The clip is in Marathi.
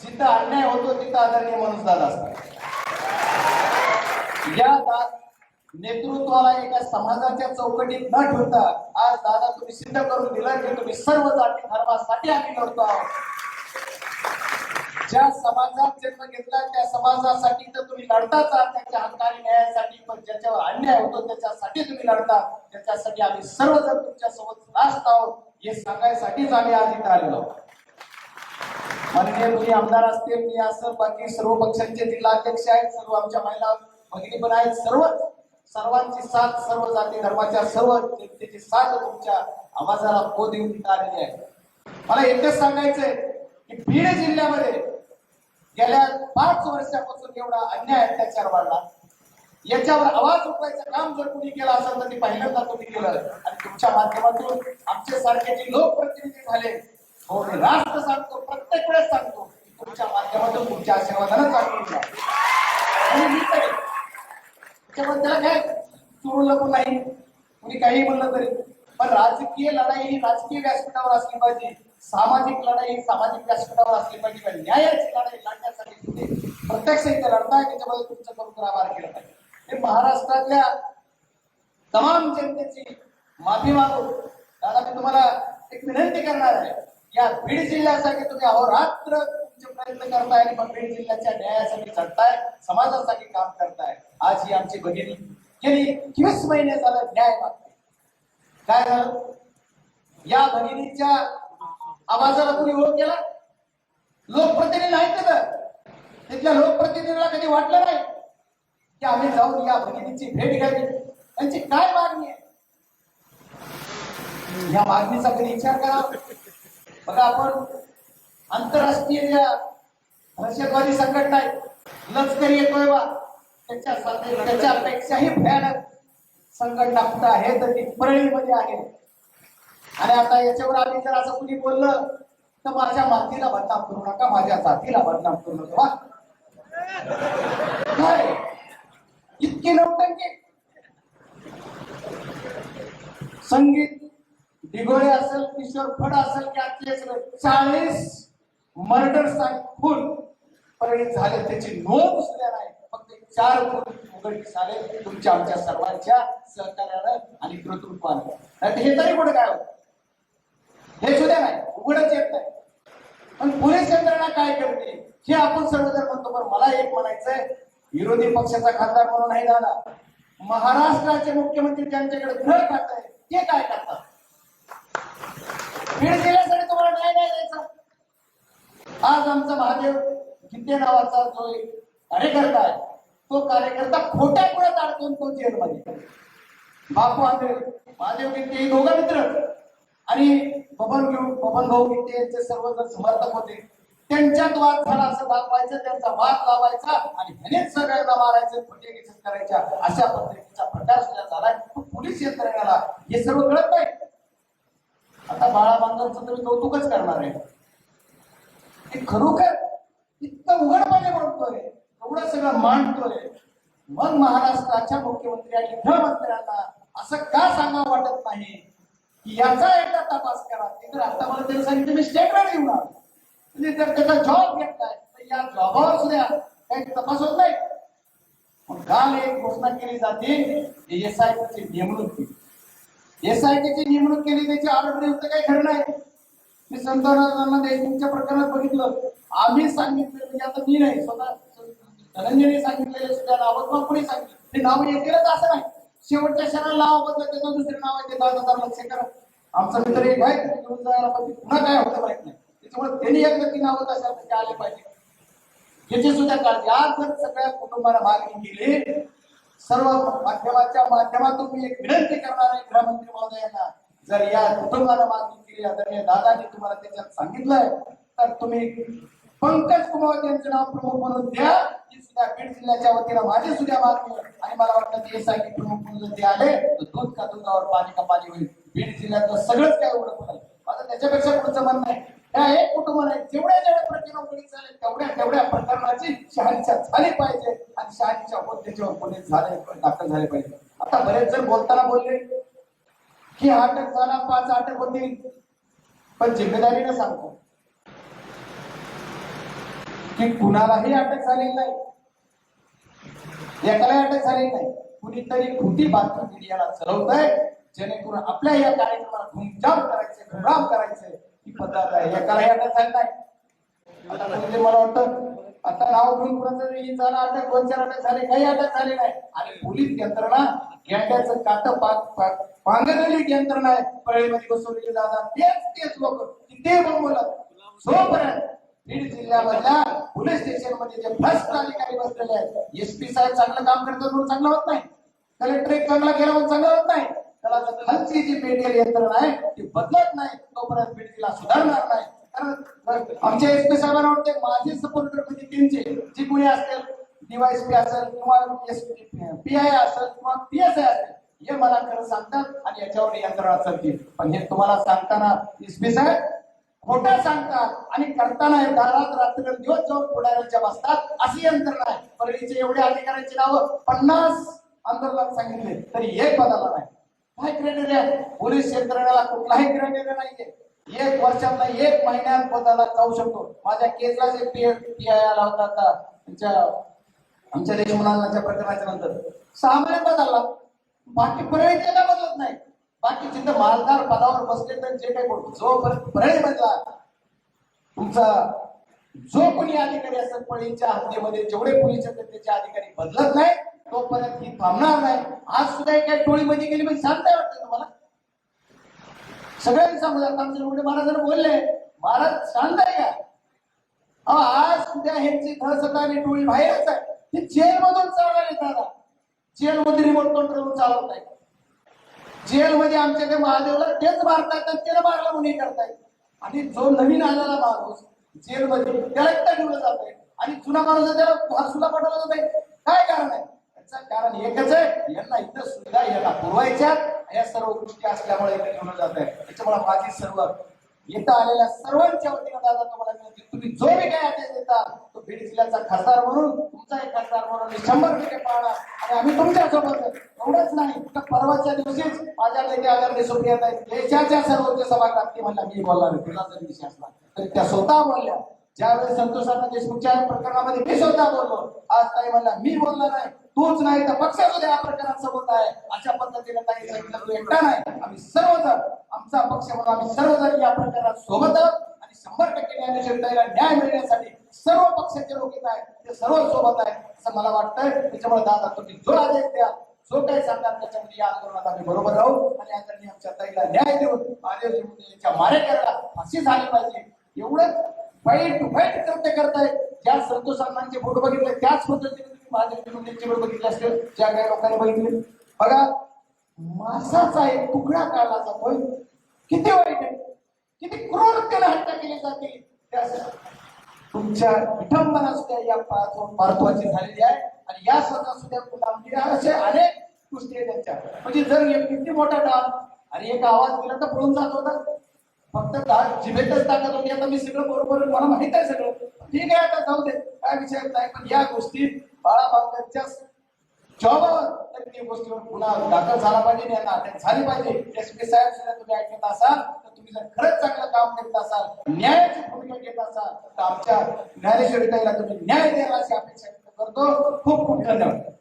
जिथं अन्याय होतो तिथं आदरणीय माणूस दादा असतात. या नेतृत्वाला एका समाजाच्या चौकटीत न ठेवता आज दादा तुम्ही सिद्ध करून दिलं की तुम्ही सर्व जाती धर्मासाठी आम्ही लढतो आहोत. ज्या समाजात जन्म घेतला त्या समाजासाठी तर तुम्ही लढताच आहात त्याच्या हक्काने न्यायासाठी पण ज्याच्यावर अन्याय होतो त्याच्यासाठी तुम्ही लढता. त्याच्यासाठी आम्ही सर्वजण तुमच्यासोबत नाचत आहोत. हे सांगायसाठीच आम्ही आज इथं आलेलो आहोत. माननीय तुम्ही आमदार असतील मी असं बाकी सर्व पक्षांचे जिल्हा अध्यक्ष आहेत सर्व आमच्या महिला भगिनी पण आहेत सर्वच सर्वांची साथ सर्व जाती धर्माच्या सर्व जनतेची साथ तुमच्या आवाजाला पो देऊन आलेली आहे. मला एकच सांगायचंय की बीड जिल्ह्यामध्ये गेल्या पाच वर्षापासून एवढा अन्याय अत्याचार वाढला. याच्यावर आवाज उठवायचं काम जर कुणी केलं असेल तर ते पहिल्यांदा तुम्ही केलं. आणि तुमच्या माध्यमातून आमचे सारखे जे लोकप्रतिनिधी झाले हो मी रास्त सांगतो प्रत्येक वेळेस सांगतो तुमच्या माध्यमातून तुमच्या आशीर्वादानं चालू आणि मी काय त्याच्यामुळे त्याला काय चुरू लागू नाही. कुणी काही म्हणलं तरी. पण राजकीय लढाई ही राजकीय व्यासपीठावर असली पाहिजे. सामाजिक लढाई ही सामाजिक व्यासपीठावर असली पाहिजे. पण न्यायाची लढाई लढण्यासाठी तुम्ही प्रत्यक्ष इथे लढताय त्याच्यामध्ये तुमचं करून आभार केला पाहिजे. हे महाराष्ट्रातल्या तमाम जनतेची माफी मागू दादा मी तुम्हाला एक विनंती करणार आहे. या बीड जिल्ह्यासाठी तुम्ही अहोरात्र तुमचे प्रयत्न करताय आणि मग बीड जिल्ह्याच्या न्यायासाठी लढताय समाजासाठी काम करताय. आज ही आमची भगिनी गेली एकवीस महिने झालं न्याय मागते काय झालं? या भगिनीच्या आवाजाला तुम्ही ओळख केला? लोकप्रतिनिधी आहेत का तिथल्या लोकप्रतिनिधीला कधी वाटलं नाही की आम्ही जाऊन या भगिनीची भेट घ्यावी? त्यांची काय मागणी आहे? या मागणीचा कधी विचार करा बघा आपण आंतरराष्ट्रीय ज्या दहशतवादी संघटना आहेत लष्करी येतोय बा त्याच्या त्याच्यापेक्षाही भयानक संघटना कुठं आहे तर ती परळीमध्ये आहे आणि आता याच्यावर आम्ही जर असं कुणी बोललं तर माझ्या मातीला बदनाम करू नका माझ्या जातीला बदनाम करू नका. वा. काय? इतकी नौटंकी. संगीत दिगोळे असेल किशोर फड असेल की आजचे सगळे चाळीस मर्डर खून परिणित झाले त्याची नोंद सुद्धा नाही. फक्त चार खून उघडकीस आले. तुमच्या आमच्या सर्वांच्या सहकार्यानं आणि कर्तृत्वानं नाही हे तरी कुठे काय होत? हे सुद्धा नाही. उघडच येत नाही. पण पोलीस यंत्रणा काय करते? हे आपण सर्वजण म्हणतो पण मला एक म्हणायचंय. विरोधी पक्षाचा खासदार म्हणून नाही झाला महाराष्ट्राचे मुख्यमंत्री ज्यांच्याकडे घर खात आहे ते काय करतात? बीड जिल्ह्यासाठी तुम्हाला न्याय नाही द्यायचा. आज आमचा महादेव गीते नावाचा जो एक कार्यकर्ता आहे तो कार्यकर्ता खोट्या पुढे अडकून तो जेलमध्ये. बापू महादेव महादेव गीते हे दोघा मित्र आणि बबन घेऊन बबन भाऊ गीते यांचे सर्वजण समर्थक होते. त्यांच्यात वाद झाला असं दाखवायचं त्यांचा वाद लावायचा आणि ह्यानेच सगळ्यांना मारायचं खोटे केसेस करायच्या अशा पद्धतीचा प्रकार सुद्धा झालाय. पोलीस यंत्रणेला हे सर्व कळत नाही. आता बाळा बांगरचं तुम्ही कौतुकच करणार आहे. ते खरोखर इतकं उघडपणे म्हणतोय एवढं सगळं मांडतोय. मग महाराष्ट्राच्या मुख्यमंत्री आणि गृहमंत्र्यांना असं का सांगा वाटत नाही? की याचा एकदा तपास करा. तिकडे आता मला त्यांनी सांगितलं मी स्टेटमेंट घेऊन तुम्ही जर त्याचा जॉब घेतलाय तर या जॉबावर सुद्धा काही तपास होत नाही. मग काल एक घोषणा केली जाते एस आय ची नेमणूक केली एसआयटीची नेमणूक केली त्याची आरोग्य होतं काही खरं नाही. मी संतानांना देशमुखच्या प्रकरणात बघितलं. आम्ही सांगितलं म्हणजे आता मी नाही स्वतः धनंजयने सांगितलेले सुद्धा नावं कोणी सांगितलं. हे नाव येतीलच असं नाही. शेवटच्या क्षणाला नाव बदल त्याचं दुसरे नाव आहे ते दहा हजार लक्ष करा आमचा मित्र एक आहे घेऊन जायला पाहिजे. पुन्हा काय होतं माहीत नाही. त्याच्यामुळे त्यांनी एकदा ती नावं तशा आले पाहिजे. याची सुद्धा काळजी. आज जर सगळ्या कुटुंबाला मागणी केली सर्व माध्यमाच्या माध्यमातून मी एक विनंती करणार आहे गृहमंत्री महोदयांना जर या कुटुंबाला मागणी केली आदरणीय दादानी तुम्हाला त्याच्यात सांगितलंय तर तुम्ही पंकज कुमार यांचं नाव प्रमुख म्हणून द्या ही सुद्धा बीड जिल्ह्याच्या वतीनं माझी सुद्धा मागणी आणि मला वाटतं ते साठी प्रमुख म्हणून जर ते आले तर दूध का दुधावर पाणी का पाणी होईल. बीड जिल्ह्यातलं सगळंच काय उघडं पडेल. माझं त्याच्यापेक्षा पुढचं म्हणणं आहे त्या एक कुटुंब नाही जेवढ्या जेवढ्या प्रकरण झाले तेवढ्या तेवढ्या प्रकरणाची शहानिशा झाली पाहिजे. आणि शहानिशा होत त्याच्यावर पोलीस झाले दाखल झाले पाहिजे. आता बरेच जण बोलताना बोलले की अटक झाला पाच अटक होतील. पण जिम्मेदारीनं सांगतो की कुणालाही अटक झालेली नाही. एकालाही अटक झालेली नाही. कुणीतरी खोटी बातमी मीडियाला चढवत आहे जेणेकरून आपल्या या कार्यक्रमाला घुमजाम करायचे घुमराम करायचे. ही पद्धत आहे. एकालाही अटक झाली नाही. आता म्हणजे मला वाटतं आता नाव घेऊन कुणाचं ही झालं अटक दोन चार अटक झाले काही अटक झाली नाही. आणि पोलीस यंत्रणा गेंड्याचं काट पांगरलेली यंत्रणा आहे. परळीमध्ये बसवलेली जातात तेच तेच लोक किती बोलत जोपर्यंत बीड जिल्ह्यामधल्या पोलीस स्टेशनमध्ये जे भ्रष्ट अधिकारी बसलेले आहेत एसपी साहेब चांगलं काम करतात म्हणून चांगलं होत नाही. कलेक्टर एक चांगला गेला म्हणून चांगलं होत नाही. त्याला खालची जी मीडियल यंत्रणा आहे ती बदलत नाही. तोपर्यंत बीड जिल्हा सुधारणार नाही. आमच्या आमच्या एसपी साहेबांना वाटते माझे सपोर्टर म्हणजे तीनचे जे कोणी असतील डीवायसपी असेल किंवा पी आय असेल किंवा पी एस आय असेल हे मला खरं सांगतात आणि याच्यावर यंत्रणा चालतील पण हे तुम्हाला सांगताना एसपी साहेब खोटा सांगतात आणि करताना हे दारात रात्र दिवस जाऊन पुढाऱ्यांच्या बसतात अशी यंत्रणा आहे. परळीचे एवढे अधिकाऱ्यांची नावं पन्नास आंदोलनात सांगितले तरी एक बदलला नाही. काय क्रायटेरिया पोलीस यंत्रणेला कुठलाही क्रेडिट नाहीये. एक वर्षात नाही एक महिन्यात पदाला जाऊ शकतो. माझ्या Kesla J P P I आला होता आता. त्यांच्या आमच्या देशमुलांच्या प्रकरणाच्या नंतर. सहा महिन्यात आला बाकी परळीचे का बदलत नाही. बाकी जिथे मालदार पदावर बसले तर जे काही बोलतो जो परळी बदला तुमचा जो कोणी अधिकारी असेल पळीच्या हद्दीमध्ये जेवढे पोलीस असतात त्याचे अधिकारी बदलत नाही तोपर्यंत ही थांबणार नाही. आज सुद्धा एक काही टोळीमध्ये गेली म्हणजे शांत वाटतं तुम्हाला. सगळ्यांनी सांगू लागतं आमचे एवढे महाराजांना बोलले. महाराज शांत आहे का अहो, आज उद्या ह्यांची दहशत आणि टोळी बाहेरच आहे. ती जेल मधून चालणार दादा. जेल मध्ये रिमोट कंट्रोल चालवत आहे जेल मध्ये आमच्या ते महादेवला तेच मारतात त्याला मारला म्हणून हे करतायत. आणि जो नवीन आलेला माणूस जेल मध्ये त्याला एकटा ठेवलं जात आहे आणि जुना माणूस त्याला फारसुला पाठवला जात आहे काय कारण आहे? त्याचं कारण एकच आहे यांना इथं सुविधा यांना पुरवायच्या या सर्व गोष्टी असल्यामुळे इथे ठेवलं जात आहे त्याच्यामुळे माझी सर्व इथं आलेल्या सर्वांच्या वतीनं दादा तुम्हाला विनंती तुम्ही जो बी काय आदेश देता तो बीड जिल्ह्याचा खासदार म्हणून तुमचा एक खासदार म्हणून मी शंभर टक्के पाहणार आणि आम्ही तुमच्यासोबत एवढंच नाही तर परवाच्या दिवशीच माझ्या लेखे आदरणीय सुप्रिया देशाच्या सर्वोच्च सभागृहात ती म्हणल्या मी बोलणार तुला जर विषय असला तरी त्या स्वतः बोलल्या. ज्यावेळेस संतोषांना देशमुखच्या प्रकरणामध्ये मी स्वतः बोललो आज ताई म्हणला मी बोलला नाही तूच नाही तर पक्ष सुद्धा या प्रकरणात सोबत आहे. अशा पद्धतीने ताई सांगितलं तू एकटा नाही आम्ही सर्वजण आमचा पक्ष म्हणून आम्ही सर्वजण या प्रकरणात सोबत आहोत. आणि शंभर टक्के ज्ञानेश्वर ताईला न्याय मिळण्यासाठी सर्व पक्षाचे लोक येत आहेत ते सर्व सोबत आहेत. असं मला वाटतंय त्याच्यामुळे दादा तुम्ही जो आदेश द्या जो काही सांगतात त्याच्यामध्ये या आंदोलनात आम्ही बरोबर राहू. आणि आदरणीय आमच्या ताईला न्याय देऊन आदेश देऊन यांच्या मारेकऱ्याला फाशी झाली पाहिजे. एवढंच फाईट टू फाईट कृत्य करताय ज्या संतोष अण्णांचे फोटो बघितले. त्याच पद्धतीने तुम्ही माझ्या विनोदींचे बघितले असतील ज्या काही लोकांनी बघितले. बघा मासाचा एक तुकडा काढला जातोय. किती वाईट आहे. किती त्याला हत्या केली जाते. तुमच्या विठंबना सुद्धा या पाच- महत्वाची झालेली आहे. आणि या सणा सुद्धा गुलामगिरी असे अनेक गोष्टी आहेत त्यांच्या म्हणजे जर एक किती मोठा डाग आणि एक आवाज दिला तर पळून जात होता. फक्त दा- जिभेतच ताकद होती. आता मी सगळं बरोबर मला माहीत आहे सगळं. ठीक आहे आता जाऊ दे. काय विषय नाही. पण या गोष्टी बाळा जॉबावर ती गोष्टीवर पुन्हा दाखल झाला पाहिजे आणि यांना अटक झाली पाहिजे. एस पी साहेब सुद्धा तुम्ही ऐकत असाल तर तुम्ही जर खरंच चांगलं काम करत असाल न्यायाची भूमिका घेत असाल तर आमच्या ज्ञानेश्वरी ताईला तुम्ही न्याय द्यायला अशी अपेक्षा करतो. खूप खूप धन्यवाद.